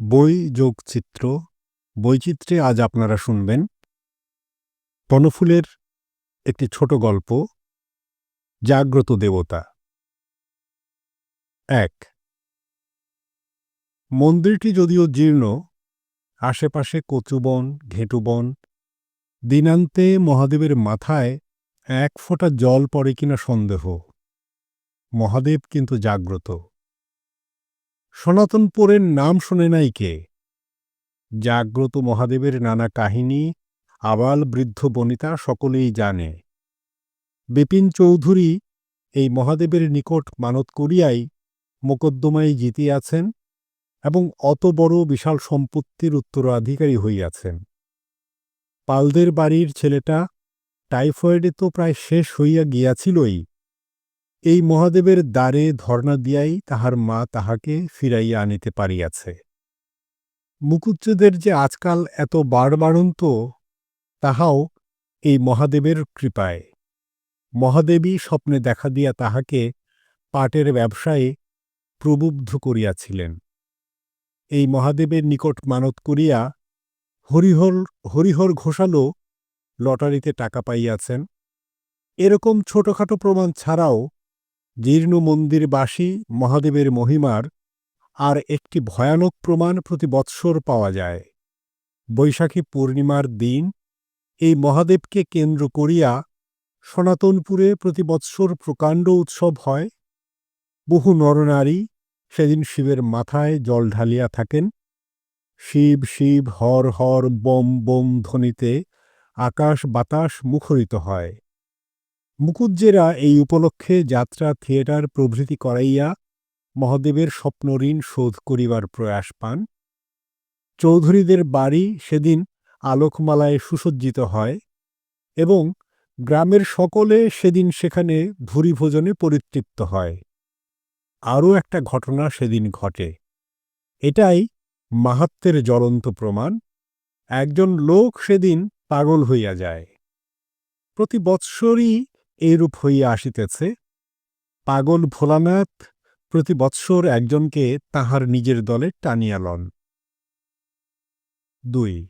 বই যোগ চিত্র বৈচিত্র্যে আজ আপনারা শুনবেন বনফুলের একটি ছোট গল্প, জাগ্রত দেবতা। এক। মন্দিরটি যদিও জীর্ণ, আশেপাশে কচুবন ঘেটুবন দিনান্তে মহাদেবের মাথায় এক ফোঁটা জল পড়ে কিনা সন্দেহ। মহাদেব কিন্তু জাগ্রত। সনাতনপুরের নাম শোনে নাই কে? জাগ্রত মহাদেবের নানা কাহিনী আবাল বৃদ্ধ বনিতা সকলেই জানে। বিপিন চৌধুরী এই মহাদেবের নিকট মানত করিয়াই মোকদ্দমায় জিতিয়াছেন এবং অত বড় বিশাল সম্পত্তির উত্তরাধিকারী হইয়াছেন। পালদের বাড়ির ছেলেটা টাইফয়েডে তো প্রায় শেষ হইয়া গিয়াছিলই এই মহাদেবের দ্বারে ধর্ণা দিয়াই তাহার মা তাহাকে ফিরাইয়া আনিতে পারিয়াছে। মুকুজ্জদের যে আজকাল এত বাড়বাড়ন্ত, তাহাও এই মহাদেবের কৃপায়। মহাদেবী স্বপ্নে দেখা দিয়া তাহাকে পাটের ব্যবসায়ে প্রবুদ্ধ করিয়াছিলেন। এই মহাদেবের নিকট মানত করিয়া হরিহর হরিহর ঘোষালও লটারিতে টাকা পাইয়াছেন। এরকম ছোটখাটো প্রমাণ ছাড়াও জীর্ণ মন্দিরবাসী মহাদেবের মহিমার আর একটি ভয়ানক প্রমাণ প্রতি বৎসর পাওয়া যায়। বৈশাখী পূর্ণিমার দিন এই মহাদেবকে কেন্দ্র করিয়া সনাতনপুরে প্রতি বৎসর প্রকাণ্ড উৎসব হয়। বহু নরনারী সেদিন শিবের মাথায় জল ঢালিয়া থাকেন। শিব শিব, হর হর, বম বম ধ্বনিতে আকাশ বাতাস মুখরিত হয়। মুকুজ্জেরা এই উপলক্ষে যাত্রা থিয়েটার প্রভৃতি করাইয়া মহাদেবের স্বপ্নঋণ শোধ করিবার প্রয়াস পান। চৌধুরীদের বাড়ি সেদিন আলোকমালায় সুসজ্জিত হয় এবং গ্রামের সকলে সেদিন সেখানে ভূরিভোজনে পরিতৃপ্ত হয়। আরও একটা ঘটনা সেদিন ঘটে। এটাই মাহাত্মের জ্বলন্ত প্রমাণ। একজন লোক সেদিন পাগল হইয়া যায়। প্রতি বৎসরই এইরূপ হইয়া আসিতেছে, পাগল ভোলানাথ প্রতি বৎসর একজনকে তাহার নিজের দলে টানিয়া লন। দুই।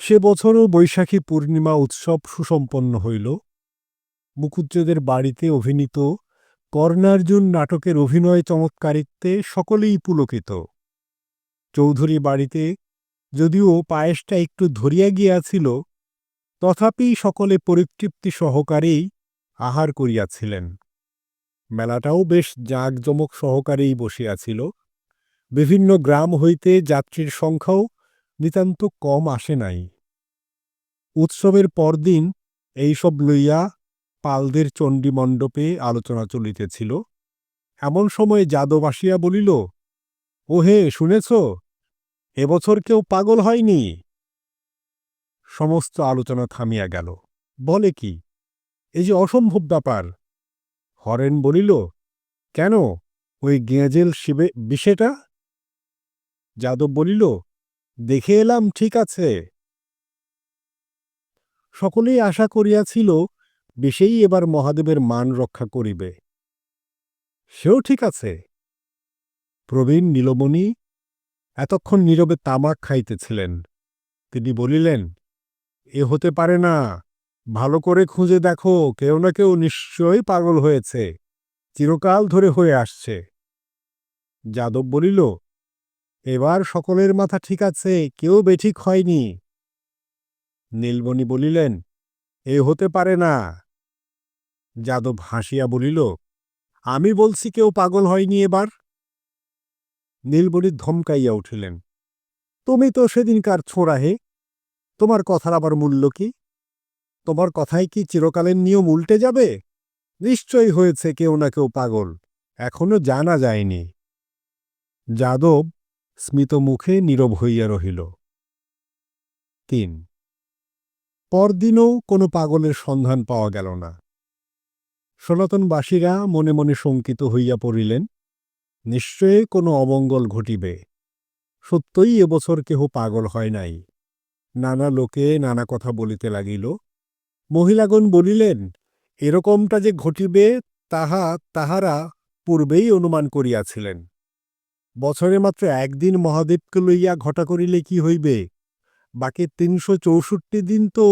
সে বছরও বৈশাখী পূর্ণিমা উৎসব সুসম্পন্ন হইল। মুকুজ্জদের বাড়িতে অভিনীত কর্ণার্জুন নাটকের অভিনয় চমৎকারিত্বে সকলেই পুলকিত। চৌধুরী বাড়িতে যদিও পায়েসটা একটু ধরিয়া গিয়াছিল তথাপি সকলে পরিতৃপ্তি সহকারেই আহার করিয়াছিলেন। মেলাটাও বেশ জাঁকজমক সহকারেই বসিয়াছিল। বিভিন্ন গ্রাম হইতে যাত্রীর সংখ্যাও নিতান্ত কম আসে নাই। উৎসবের পরদিন এইসব লইয়া পালদের চণ্ডীমণ্ডপে আলোচনা চলিতেছিল। এমন সময় যাদব আসিয়া বলিল, ওহে, শুনেছ? এবছর কেউ পাগল হয়নি? সমস্ত আলোচনা থামিয়া গেল। বলে কি? এই যে অসম্ভব ব্যাপার। হরেন বলিল, কেন ওই গেঁজেল শিবে, বিষেটা? যাদব বলিল, দেখে এলাম, ঠিক আছে। সকলেই আশা করিয়াছিল, বিষেই এবার মহাদেবের মান রক্ষা করিবে। সেও ঠিক আছে। প্রবীণ নীলমণি এতক্ষণ নীরবে তামাক খাইতেছিলেন। তিনি বলিলেন এ হতে পারে না। ভালো করে খুঁজে দেখো, কেউ না কেউ নিশ্চয়ই পাগল হয়েছে। চিরকাল ধরে হয়ে আসছে। যাদব বলিল, এবার সকলের মাথা ঠিক আছে, কেউ বেঠিক হয়নি। নীলমণি বলিলেন, এ হতে পারে না। যাদব হাসিয়া বলিল, আমি বলছি কেউ পাগল হয়নি এবার? নীলমণি ধমকাইয়া উঠিলেন, তুমি তো সেদিনকার ছোঁড়া হে। তোমার কথার আবার মূল্য কি? তোমার কথায় কি চিরকালের নিয়ম উল্টে যাবে? নিশ্চয়ই হয়েছে কেউ না কেউ পাগল, এখনও জানা যায়নি। যাদব স্মিত মুখে নীরব হইয়া রহিল। তিন। পরদিনও কোনো পাগলের সন্ধান পাওয়া গেল না। সনাতনবাসীরা মনে মনে শঙ্কিত হইয়া পড়িলেন নিশ্চয়ই কোনো অমঙ্গল ঘটিবে। সত্যই এবছর কেহ পাগল হয় নাই। নানা লোকে নানা কথা বলিতে লাগিল। মহিলাগণ বলিলেন, এরকমটা যে ঘটিবে, তাহা তাহারা পূর্বেই অনুমান করিয়াছিলেন। বছরে মাত্র একদিন মহাদেবকে লইয়া ঘটা করিলে কি হইবে? বাকি তিনশো চৌষট্টি দিন তো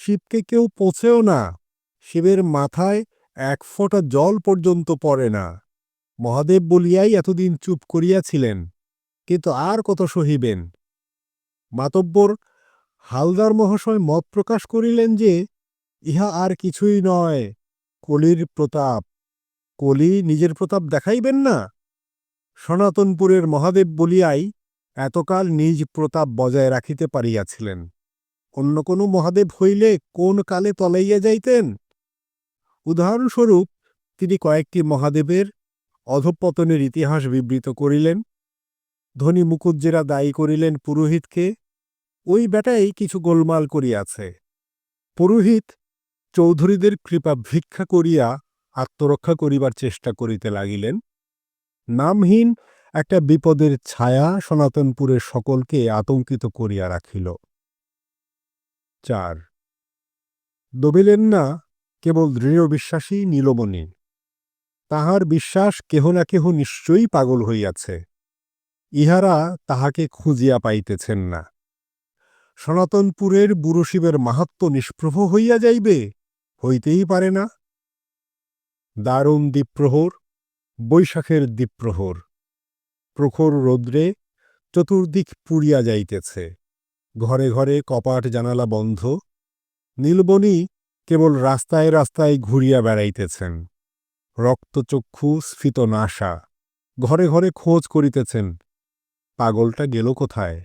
শিবকে কেউ পৌঁছেও না। শিবের মাথায় এক ফোঁটা জল পর্যন্ত পড়ে না। মহাদেব বলিয়াই এতদিন চুপ করিয়াছিলেন, কিন্তু আর কত সহিবেন? মাতব্বর হালদার মহাশয় মত প্রকাশ করিলেন যে, ইহা আর কিছুই নয়, কলির প্রতাপ। কলি নিজের প্রতাপ দেখাইবেন না? সনাতনপুরের মহাদেব বলিয়াই এতকাল নিজ প্রতাপ বজায় রাখিতে পারিয়াছিলেন। অন্য কোনো মহাদেব হইলে কোন কালে তলাইয়া যাইতেন? উদাহরণস্বরূপ, তিনি কয়েকটি মহাদেবের অধপতনের ইতিহাস বিবৃত করিলেন। ধনী মুকুজ্জেরা দায়ী করিলেন পুরোহিতকে ওই বেটাই কিছু গোলমাল করিয়াছে। পুরোহিত চৌধুরীদের কৃপা ভিক্ষা করিয়া আত্মরক্ষা করিবার চেষ্টা করিতে লাগিলেন। নামহীন একটা বিপদের ছায়া সনাতনপুরের সকলকে আতঙ্কিত করিয়া রাখিল। চার। দবিলেন না কেবল দৃঢ় বিশ্বাসী নীলমণি। তাহার বিশ্বাস কেহ না কেহ নিশ্চয়ই পাগল হইয়াছে। ইহারা তাহাকে খুঁজিয়া পাইতেছেন না। সনাতনপুরের বুড়োশিবের মাহাত্ম নিষ্প্রভ হইয়া যাইবে, হইতেই পারে না। দারুণ দ্বীপ্রহর, বৈশাখের দ্বীপ্রহর। প্রখর রৌদ্রে চতুর্দিক পুড়িয়া যাইতেছে। ঘরে ঘরে কপাট জানালা বন্ধ। নীলবনি কেবল রাস্তায় রাস্তায় ঘুরিয়া বেড়াইতেছেন। রক্তচক্ষু স্ফীত নাশা ঘরে ঘরে খোঁজ করিতেছেন, পাগলটা গেল কোথায়?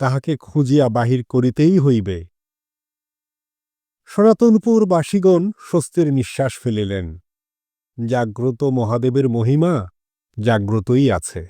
তাহাকে খুঁজিয়া বাহির করিতেই হইবে। সনাতনপুর বাসীগণ স্বস্তির নিঃশ্বাস ফেলিলেন। জাগ্রত মহাদেবের মহিমা জাগ্রতই আছে।